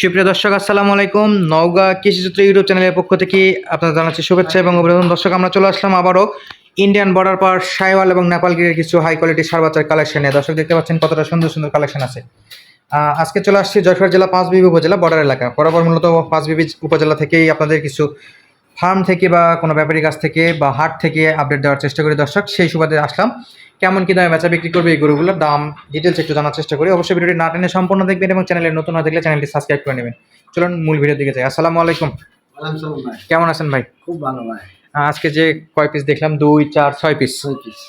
সুপ্রিয় দর্শক, আসসালামু আলাইকুম। নওগাঁ কৃষিচিত্র ইউটিউব চ্যানেলের পক্ষ থেকে আপনাদের জানাচ্ছি শুভেচ্ছা এবং অভিনন্দন। দর্শক, আমরা চলে আসলাম আবারও ইন্ডিয়ান বর্ডার পার সাইওয়াল এবং নেপাল গিরের কিছু হাই কোয়ালিটি সার বাচ্চার কালেকশনে দর্শক, দেখতে পাচ্ছেন কতটা সুন্দর সুন্দর কালেকশন আছে। আজকে চলে আসছি জয়পুর জেলা পাঁচবিবি উপজেলা বর্ডার এলাকা। বরাবর মূলত পাঁচবিবি উপজেলা থেকেই আপনাদের কিছু ফার্ম থেকে বা কোনো ব্যাপারী কাছ থেকে বা হাট থেকে আপডেট দেওয়ার চেষ্টা করি দর্শক সেই সুবাদে আসলাম। কেমন কি দামে বেচা বিক্রি করবে এই গরুগুলোর দাম ডিটেলস একটু জানার চেষ্টা করি। অবশ্যই ভিডিওটি না টেনে সম্পূর্ণ দেখবেন এবং চ্যানেলে নতুন হয়ে দেখলে চ্যানেলটি সাবস্ক্রাইব করে নেবেন। চলুন মূল ভিডিও দিকে যাই। আসসালামু আলাইকুম। কেমন আছেন ভাই? খুব ভালো ভাই। আজকে যে কয় পিস দেখলাম? দুই চার ছয় পিস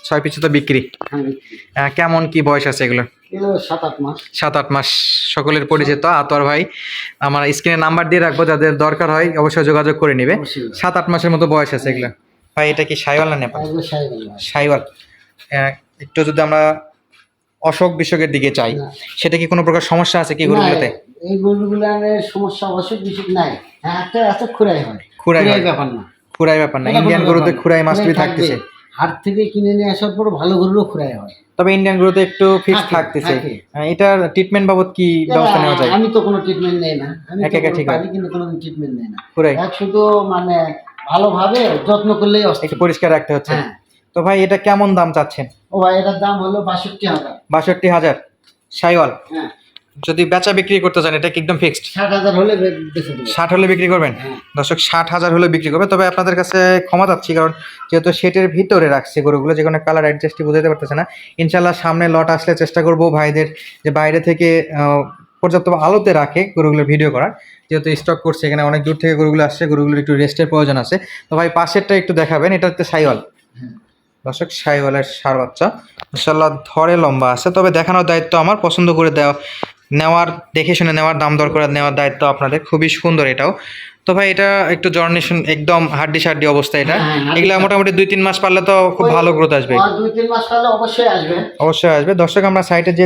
ছয় পিস তো বিক্রি। হ্যাঁ কেমন কি বয়স আছে এগুলো সাত আট মাস। সকলের পরিচিত। আতর ভাই আমার স্ক্রিনে নাম্বার দিয়ে রাখব যাদের দরকার হয় অবশ্যই যোগাযোগ করে নিবে। সাত আট মাসের মতো বয়স আছে এগুলো। ভাই এটা কি সাইওয়াল না নেপাল? সাইওয়াল। একটু যদি আমরা অশোক বিশকের দিকে চাই সেটা কি কোনো প্রকার সমস্যা আছে কি গরুগুলোতে? এই গরুগুলার সমস্যা অবশ্যই কিছু নাই। হ্যাঁ একটা আছে খুরাই হয়। খুরাই। ব্যাপার না। খুরাই ব্যাপার না। ইন্ডিয়ান গরুতে না। খুরাই মাস্ট থাকতেছে। হাট থেকে কিনে নিয়ে আসার পর ভালো গরুরও খুরাই হয়। তবে ইন্ডিয়ান গরুতে একটু ফিক্স থাকে, থাকতেছে। থাকে। এটার ট্রিটমেন্ট বাবদ কি ব্যবস্থা নেওয়া যায়? আমি তো কোনো ট্রিটমেন্ট নেই না। আমি একা একা ঠিক হয়। পারি কিন্তু কোনো ট্রিটমেন্ট নেই না। খুরাই শুধু মানে ভালোভাবে যত্ন করলেই একটু পরিষ্কার রাখতে হচ্ছে। হ্যাঁ। তো ভাই এটা কেমন দাম চাচ্ছেন? ও ভাই এটার দাম হলো বাষট্টি হাজার। বাষট্টি হাজার। সাইওয়াল। হ্যাঁ। যদি বেচা বিক্রি করতে চান এটা কি একদম ফিক্সড ষাট হাজার হলে ষাট হলে বিক্রি করবেন? হ্যাঁ। দর্শক ষাট হাজার হলে বিক্রি করবে তবে আপনাদের কাছে ক্ষমা চাচ্ছি কারণ যেহেতু সেটের ভিতরে রাখছে গরুগুলো যে কোনো কালার অ্যাডজাস্টই বুঝাতে পারতেছে না। ইনশাল্লাহ সামনে লট আসলে চেষ্টা করব ভাইদের যে বাইরে থেকে পর্যাপ্ত আলোতে রাখে গরুগুলোর ভিডিও করার। যেহেতু স্টক করছে এখানে অনেক দূর থেকে গরুগুলো আসছে গরুগুলোর একটু রেস্টের প্রয়োজন আছে। তো ভাই পাশেরটা একটু দেখাবেন এটা হচ্ছে সাইওয়াল। হ্যাঁ। দর্শক সাইওয়ালের সার বাচ্চা। ইনশাল্লাহ ধরে লম্বা আছে তবে দেখানোর দায়িত্ব আমার পছন্দ করে দেওয়া নেওয়ার দেখে শুনে নেওয়ার দাম দর করে নেওয়ার দায়িত্ব আপনাদের। খুবই সুন্দর এটাও। তো ভাই এটা একটু জর্নেশন একদম হাড্ডি সাড্ডি অবস্থা এটা। হ্যাঁ, এগুলা মোটামুটি দুই তিন মাস পারলে তো খুব ভালো গ্রোথ আসবে। দুই তিন মাস কালে অবশ্যই আসবে। অবশ্যই আসবে। দর্শক আমরা সাইটে যে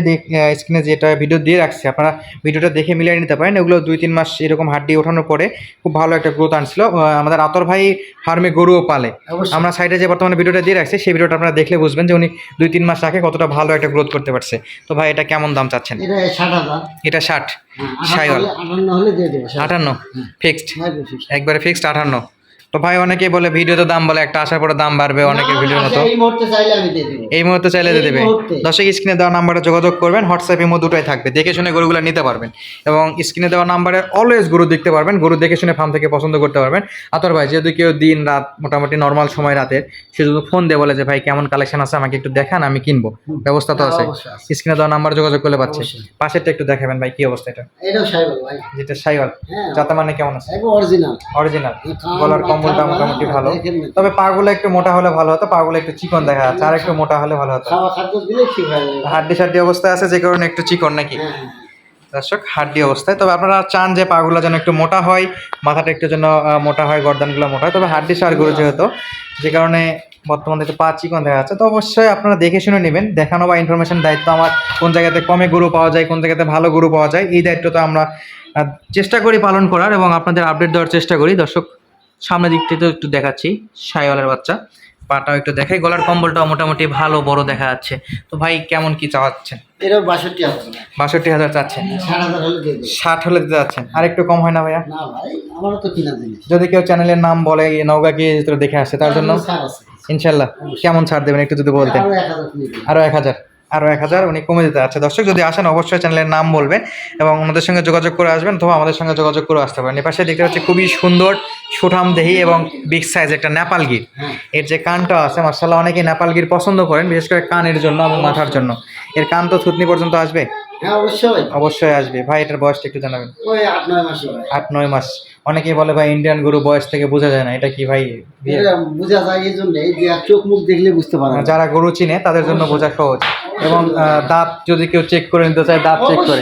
স্ক্রিনে যেটা ভিডিও দিয়ে রাখছি আপনারা ভিডিওটা দেখে মিলিয়ে নিতে পারেন। এগুলো দুই তিন মাস এরকম হাড্ডি ওঠানোর পরে খুব ভালো একটা গ্রোথ আনছিল। আমাদের আতর ভাই ফার্মে গরুও পালে। আমরা সাইডে যে বর্তমানে ভিডিওটা দিয়ে রাখছি সেই ভিডিওটা আপনারা দেখলে বুঝবেন যে উনি দুই তিন মাস রাখে কতটা ভালো একটা গ্রোথ করতে পারছে। তো ভাই এটা কেমন দাম চাচ্ছেন? এটা ষাট এটা ষাট। হ্যাঁ, সাইওয়াল। আটান্ন ফিক্সড। একবারে ফিক্সড আটান্ন তো ভাই অনেকেই বলে ভিডিওতে দাম বলে একটা আসার পরে দাম বাড়বে অনেকে না, ভিডিওর মতো আচ্ছা, এই মুহূর্তে চাইলে আমি দিয়ে দেবো। এই মুহূর্তে চাইলে দিয়ে দেবে। দর্শক স্ক্রিনে দেওয়া নাম্বারে যোগাযোগ করবেন হোয়াটসঅ্যাপ ইমো দুটোই থাকবে। দেখে শুনে গরুগুলো নিতে পারবেন। এবং স্ক্রিনে দেওয়া নাম্বারে অলওয়েজ গরু দেখতে পারবেন গরু দেখে শুনে ফার্ম থেকে পছন্দ করতে পারবেন। আতর ভাই যেহেতু কেউ দিন রাত মোটামুটি নর্মাল সময় রাতের সে যদি ফোন দিয়ে বলে যে ভাই কেমন কালেকশন আছে? আমাকে একটু দেখান আমি কিনবো। ব্যবস্থা তো হ্যাঁ, আছে। স্ক্রিনে দেওয়া নাম্বার যোগাযোগ করলে পাচ্ছে। পাশেরটা একটু দেখাবেন ভাই কি অবস্থা এটা? এটাও সাইকেল ভাই। যেটা সাইওয়াল। হ্যাঁ। যাতে মানে কেমন আছে? অরিজিনাল অরিজিনাল গলার কম্বলটা মোটামুটি ভালো। তবে পাগুলো একটু মোটা হলে ভালো হতো পাগুলো একটু চিকন দেখা যাচ্ছে আর একটু মোটা হলে ভালো হতো। হয়ে হাড্ডি সাড্ডি অবস্থায় আছে যে কারণে একটু চিকন নাকি? হ্যাঁ, হ্যাঁ। দর্শক হাড্ডি অবস্থায়। তবে আপনারা চান যে পাগুলো যেন একটু মোটা হয় মাথাটা একটু যেন মোটা হয় গর্দানগুলো মোটা হয়। তবে হাড্ডি সার গরু যেহেতু যে কারণে বর্তমানে একটু পা চিকন দেখা যাচ্ছে। তো অবশ্যই আপনারা দেখে শুনে নেবেন দেখানো বা ইনফরমেশন দায়িত্ব আমার কোন জায়গাতে কমে গরু পাওয়া যায় কোন জায়গাতে ভালো গরু পাওয়া যায় এই দায়িত্ব তো আমরা চেষ্টা করি পালন করার এবং আপনাদের আপডেট দেওয়ার চেষ্টা করি। দর্শক সামনের দিকটা তো একটু দেখাচ্ছি সাইওয়ালের বাচ্চা। পাটাও একটু দেখাই গলার কম্বলটাও মোটামুটি ভালো বড় দেখা যাচ্ছে। তো ভাই কেমন কি চাওয়াচ্ছেন এটাও বাষট্টি হাজার বাষট্টি হাজার চাচ্ছেন? ষাট হাজার হলে দিতে যাচ্ছেন? আর একটু কম হয় না ভাইয়া? না ভাই আমারও তো কিনা যদি কেউ চ্যানেলের নাম বলে নৌকা গিয়ে দেখে আসে তার জন্য ইনশাল্লাহ। কেমন ছাড় দেবেন একটু যদি বলতেন? আরও আরও এক হাজার? আরও এক হাজার উনি কমে দিতে আছে দর্শক যদি আসেন অবশ্যই চ্যানেলের নাম বলবেন এবং ওনাদের সঙ্গে যোগাযোগ করে আসবেন অথবা আমাদের সঙ্গে যোগাযোগ করে আসতে পারেন। এপাশে দেখতে পাচ্ছি খুবই সুন্দর সুঠাম দেহি এবং বিগ সাইজ একটা নেপাল গির। হ্যাঁ। এর যে কানটা আছে মার্শাল্লাহ অনেকেই নেপাল গির পছন্দ করেন বিশেষ করে কানের জন্য এবং মাথার জন্য। এর কান তো থুতনি পর্যন্ত আসবে? হ্যাঁ অবশ্যই। অবশ্যই আসবে। ভাই এটার বয়সটা একটু জানাবেন। আট নয় মাসে আট নয় মাস। অনেকেই বলে ভাই ইন্ডিয়ান গরু বয়স থেকে বোঝা যায় না এটা কি ভাই? বোঝা যায় এই জন্যই যে চোখ মুখ দেখলে বুঝতে পারে। যারা গরু চিনে তাদের জন্য বোঝা সহজ। এবং দাঁত যদি কেউ চেক করে নিতে চায় দাঁত চেক করে।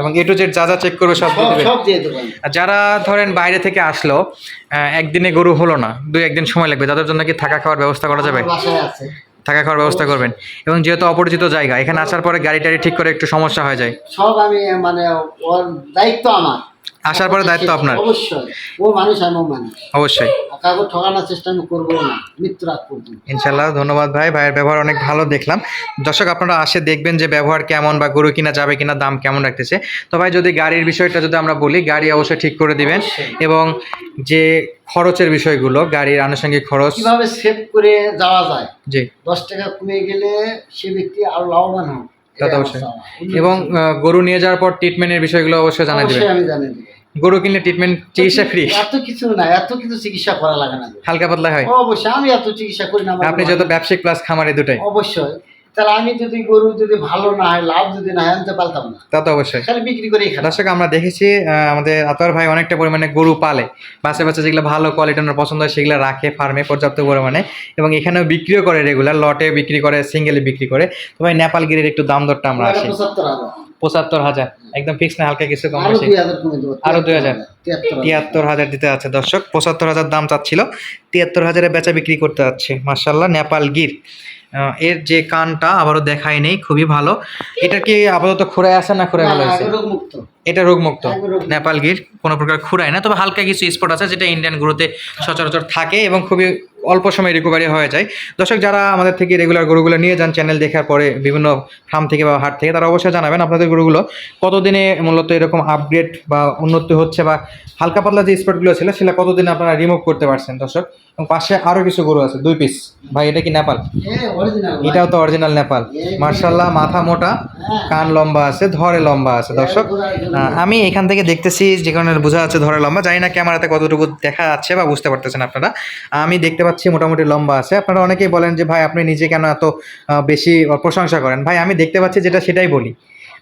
এবং এ টু জেড যা যা চেক করবে সব দিয়ে দেবে। যারা ধরেন বাইরে থেকে আসলো একদিনে গরু হলো না দুই একদিন সময় লাগবে তাদের জন্য কি থাকা খাওয়ার ব্যবস্থা করা যাবে? থাকা খাওয়ার ব্যবস্থা করবেন। এবং যেহেতু অপরিচিত জায়গা এখানে আসার পরে গাড়ি টাড়ি ঠিক করে একটু সমস্যা হয়ে যায়। সব আমি মানে দায়িত্ব আমার। আসার পরে দায়িত্ব আপনার? অবশ্যই। ও মানুষ আমিও মানুষ। অবশ্যই। কাউকে ঠকানোর চেষ্টা আমি করব না মৃত্যু রাগ পর্যন্ত। ইনশাল্লাহ ধন্যবাদ ভাই। ভাইয়ের ব্যবহার অনেক ভালো দেখলাম। দর্শক আপনারা আসে দেখবেন যে ব্যবহার কেমন বা গরু কিনা যাবে কিনা দাম কেমন রাখতেছে। তো ভাই যদি গাড়ির বিষয়টা যদি আমরা বলি গাড়ি অবশ্যই ঠিক করে দিবেন। এবং যে খরচের বিষয়গুলো গাড়ির আনুষঙ্গিক খরচ। কীভাবে সেভ করে যাওয়া যায়? জি। দশ টাকা কমে গেলে সে ব্যক্তি আরও লাভবান হোক অবশ্যই। এবং গরু নিয়ে যাওয়ার পর ট্রিটমেন্টের বিষয়গুলো অবশ্যই জানা দেবেন। আমি জানি দেব। গরু কিনলে ট্রিটমেন্ট চিকিৎসা ফ্রি এত কিছু না এত কিছু চিকিৎসা করা লাগে না। হালকা পাতলা হয়। অবশ্যই আমি এত চিকিৎসা করি না আপনি যত ব্যবসায়িক প্লাস খামারে দুটাই। অবশ্যই। তাহলে আমি যদি গরু যদি ভালো না হয় লাভ যদি না হয় আমি তো পালতাম না। তা তো অবশ্যই। খালি বিক্রি করে দর্শক আমরা দেখেছি আমাদের আতর ভাই অনেকটা পরিমাণে গরু পালে। বাচ্চা বাচ্চা যেগুলো ভালো কোয়ালিটি ওনার পছন্দ হয় সেগুলো রাখে ফার্মে পর্যাপ্ত পরিমাণে এবং এখানেও বিক্রিও করে রেগুলার লটে বিক্রি করে সিঙ্গেলে বিক্রি করে। তো ভাই নেপালগিরির একটু দাম দরটা আমরা আসি। পঁচাত্তর হাজার। একদম ফিক্স না হালকা কিছু কম আরও বেশি। আরও দুই হাজার। তিয়াত্তর হাজার। দিতে আছে দর্শক। পঁচাত্তর হাজার দাম চাচ্ছিল। তিয়াত্তর হাজারে বেচা বিক্রি করতে যাচ্ছে। মার্শাল্লাহ নেপাল গির এর যে কানটা আবারও দেখায় নেই খুবই ভালো। এটা কি আপাতত খুঁড়ে আছে না খুঁড়ে ভালো আছে রোগমুক্ত। এটা রোগমুক্ত। একদম নেপাল গির কোনো প্রকার খুঁড়ায় না। তবে হালকা কিছু স্পট আছে যেটা ইন্ডিয়ান গরুতে সচরাচর থাকে এবং খুবই অল্প সময় রিকভারি হয়ে যায়। দর্শক যারা আমাদের থেকে রেগুলার গরুগুলো নিয়ে যান চ্যানেল দেখার পরে বিভিন্ন ফার্ম থেকে বা হাট থেকে তারা অবশ্যই জানাবেন আপনাদের গরুগুলো কতদিনে মূলত এরকম আপগ্রেড বা উন্নতি হচ্ছে বা হালকা পাতলা যে স্পটগুলো ছিল সেটা কতদিনে আপনারা রিমুভ করতে পারছেন দর্শক? এবং পাশে আরও কিছু গরু আছে দুই পিস ভাই এটা কি নেপাল? ভাই। এটাও তো অরিজিনাল নেপাল। মার্শাল্লাহ মাথা মোটা হ্যাঁ। কান লম্বা আছে ধরে লম্বা আছে দর্শক। আমি এখান থেকে দেখতেছি যে কারণে বোঝা যাচ্ছে ধরে লম্বা। জানি না ক্যামেরাতে কতটুকু দেখা যাচ্ছে বা বুঝতে পারতেছেন আপনারা। আমি দেখতে পাচ্ছি মোটামুটি লম্বা আছে। আপনারা অনেকেই বলেন যে ভাই আপনি নিজে কেন এত বেশি প্রশংসা করেন? ভাই আমি দেখতে পাচ্ছি যেটা সেটাই বলি।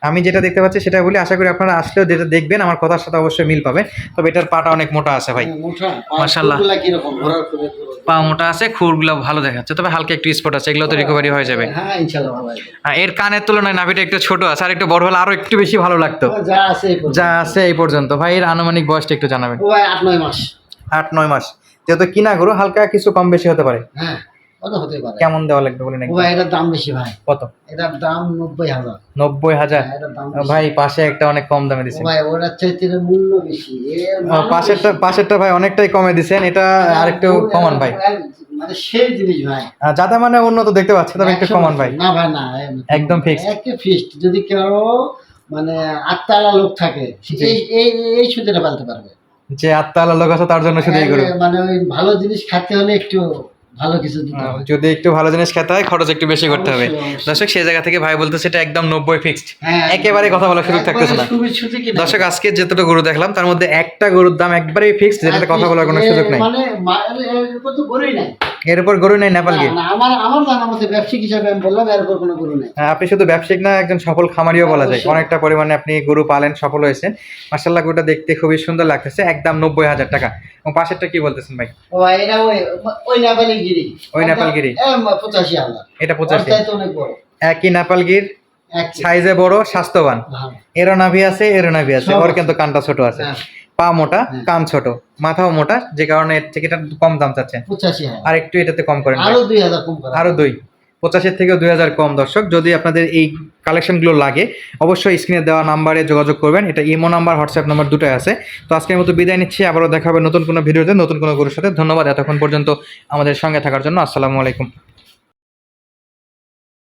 আমি যেটা দেখতে পাচ্ছি সেটাই বলি। আশা করি আপনারা আসলেও যেটা দেখবেন আমার কথার সাথে অবশ্যই মিল পাবে তবে এটার পাটা অনেক মোটা আছে ভাই। হ্যাঁ, পা মোটা আছে খুরগুলো ভালো দেখাচ্ছে। তবে হালকা একটু স্পট আছে এগুলো তো রিকভারি হয়ে যাবে। হ্যাঁ, ইনশাআল্লাহ ভালো। আর এর কানের তুলনায় নাভিটা একটু ছোট আছে আর একটু বড় হলে আরও একটু বেশি ভালো লাগতো। যা আছে এই পর্যন্ত। যা আছে এই পর্যন্ত। ভাই এর আনুমানিক বয়সটা একটু জানাবেন। ও ভাই আট নয় মাস। আট নয় মাস। যেহেতু কিনা গরু হালকা কিছু কম বেশি হতে পারে। হ্যাঁ। কত হতে পারে? কেমন দেওয়া লাগবে বলেন একটু। ভাই এটার দাম বেশি ভাই। কত? এটার দাম নব্বই হাজার। নব্বই হাজার? হ্যাঁ। ভাই পাশে একটা অনেক কম দামে দিচ্ছেন ভাই ওটার চাইতে মূল্য বেশি। পাশেরটা পাশেরটা ভাই অনেকটাই কমে দিচ্ছেন এটা আরেকটু কমান ভাই। মানে সেই জিনিস ভাই। আহ, যাতে মানে উন্নত দেখতে পাচ্ছি তবে একটু কমান ভাই। না ভাই না একদম fixed। একে ফিক্সড যদি কেউ মানে আত্মালা লোক থাকে এই এই এই পালতে পারবে। যে আত্মা লোক আছে তার জন্য শুধু এই মানে ওই ভালো জিনিস খেতে হলে একটু ভালো কিছু দিতে হবে যদি একটু ভালো জিনিস খেতে হয় খরচ একটু বেশি করতে হবে। দর্শক সেই জায়গা থেকে ভাই বলতেছে এটা একদম নব্বই ফিক্সড হ্যাঁ, একেবারে কথা বলার সুযোগ থাকতেছে না। দর্শক আজকে যতটা গরু দেখলাম তার মধ্যে একটা গরুর দাম একবারেই ফিক্সড যেটাতে কথা বলার কোনো সুযোগ নাই মানে গরুই নাই এর উপর গরু নেই নেপাল গিয়ে? আমার আমার জানা মতে ব্যবসায়িক হিসাবে আমি বললাম এর উপর কোনো গরু নেই। হ্যাঁ, আপনি শুধু ব্যবসায়িক না একজন সফল খামারিও বলা যায়। অনেকটা পরিমাণে আপনি গরু পালেন সফল হয়েছেন। মার্শাল্লাহ গরুটা দেখতে খুবই সুন্দর লাগতেছে একদম নব্বই হাজার টাকা। এবং পাশেরটা কি বলতেছেন ভাই? ও এটা ওই ওই নেপালি গিরি ওই নেপালগিরি? এ, পঁচাশি হাজার। এটা পঁচাশি। একই নেপালগির এক সাইজে বড় স্বাস্থ্যবান। এরও নাভি আছে এরও নাভি আছে ওর কিন্তু কানটা ছোট আছে। হ্যাঁ, পা মোটা। কান ছোট মাথাও মোটা যে কারণে এর থেকে এটা কম দাম চাচ্ছেন আর একটু এটাতে কম করেন আরও দুই হাজার কম আরও দুই। পঁচাশির থেকে দুই হাজার কম দর্শক। যদি আপনাদের এই কালেকশনগুলো লাগে অবশ্যই স্ক্রিনে দেওয়া নাম্বারে যোগাযোগ করবেন। এটা ইমো নাম্বার হোয়াটসঅ্যাপ নাম্বার দুটোই আছে। তো আজকের মতো বিদায় নিচ্ছি। আবারও দেখা হবে নতুন কোনো ভিডিওতে নতুন কোনো গরুর সাথে। ধন্যবাদ এতক্ষণ পর্যন্ত আমাদের সঙ্গে থাকার জন্য। আসসালামু আলাইকুম।